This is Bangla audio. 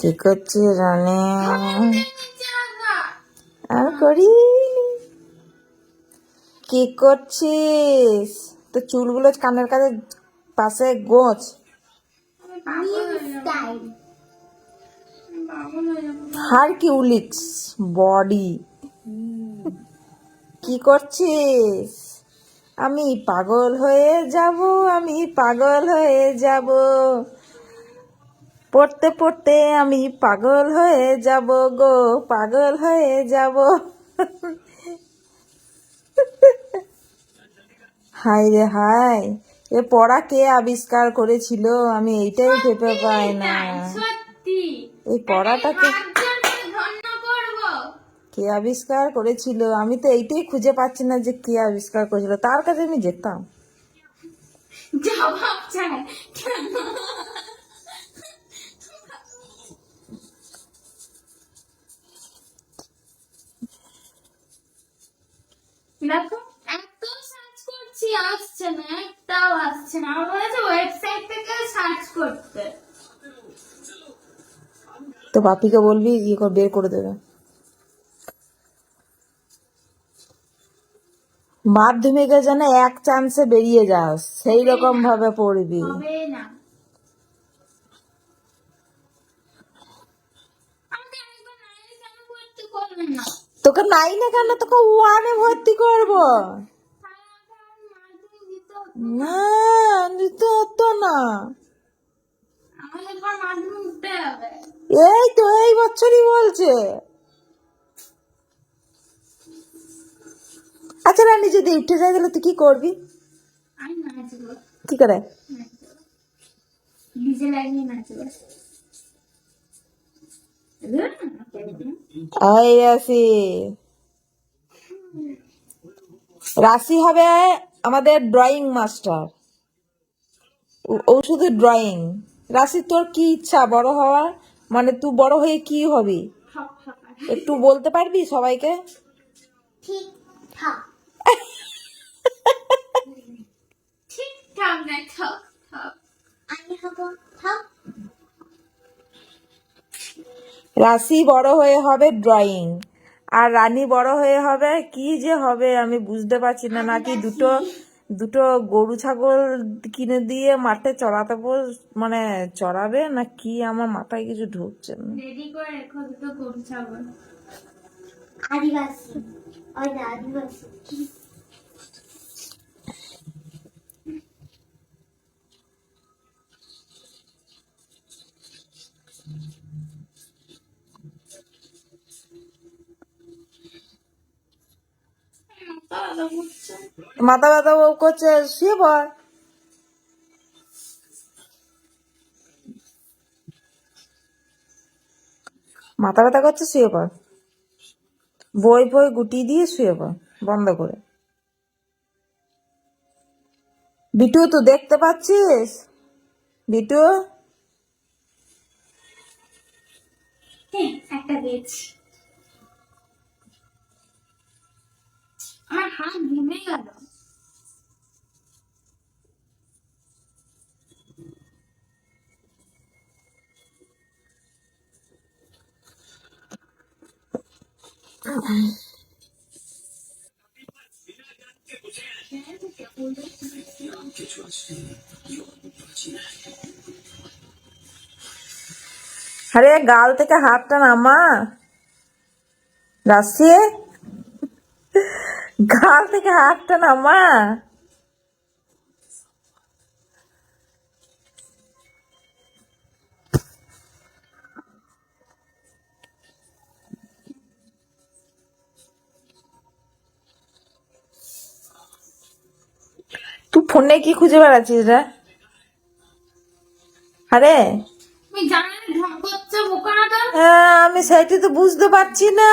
কি করছিস রানী? আর করি। কি করছিস? তো চুলগুলো কানের কাছে পাশে গোছ। Hercules body. কি করছিস? আমি পাগল হয়ে যাব, আমি পাগল হয়ে যাব। পড়তে পড়তে আমি পাগল হয়ে যাব গো পাগল হয়ে যাব। হাই রে হাই এ পড়া কে আবিষ্কার করেছিল? আমি এইটাই ভেবে পাই না। এই পড়াটাকে কে আবিষ্কার করেছিল? আমি তো এইটাই খুঁজে পাচ্ছি না যে কে আবিষ্কার করেছিল। তার কাছে আমি যেতাম। দেখো। এত সার্চ করছি আসছে না একটাও আসছে না। আমার মনে হচ্ছে ওয়েবসাইট থেকে সার্চ করতে। তো বাপিকে বলবি ইয়ে করে বের করে দেবে। মাধ্যমিকে যেন এক চান্সে বেরিয়ে যাস সেই রকম ভাবে পড়বি হবে না আমাকে একবার নাইনে কেন ভর্তি করবে না নাই না কেন? তোকে ওয়ানে ভর্তি করব। না দিতে হতো না। এই তো এই বছরই বলছে। আচ্ছা রানি যদি উঠে যায় তাহলে তুই কি করবি? কি করে? লাগিয়ে নাচবো। এই রাশি। রাশি হবে আমাদের ড্রয়িং মাস্টার ও- শুধু ড্রয়িং রাশি তোর কি ইচ্ছা বড় হওয়ার? মানে তুই বড় হয়ে কি হবি? একটু বলতে পারবি সবাইকে? ঠিক ঠাক ঠিক ঠাক না রাশি বড় হয়ে হবে ড্রয়িং। আর রানী বড় হয়ে হবে কি যে হবে আমি বুঝতে পারছি না নাকি দুটো দুটো গরু ছাগল কিনে দিয়ে মাঠে চড়াতে মানে চড়াবে না কি আমার মাথায় কিছু ঢুকছে না? রেডি করে রেখো দুটো গরু ছাগল। আদিবাসী ওই না আদিবাসী। মাথা ব্যথা ও করছে শুয়ে পড় মাথা ব্যথা করছে শুয়ে পড় বই বই গুটি দিয়ে শুয়ে পড় বন্ধ করে। বিটু তুই দেখতে পাচ্ছিস? বিটু? একটা দিয়েছি আমার হাত ঘেমে গেল আরে গাল থেকে হাতটা নামা রাশি গাল থেকে হাতটা নামা তুই ফোনে কি খুঁজে বেড়াচ্ছিস রে? আরে। না হ্যাঁ আমি সেটি তো বুঝতে পারছি না।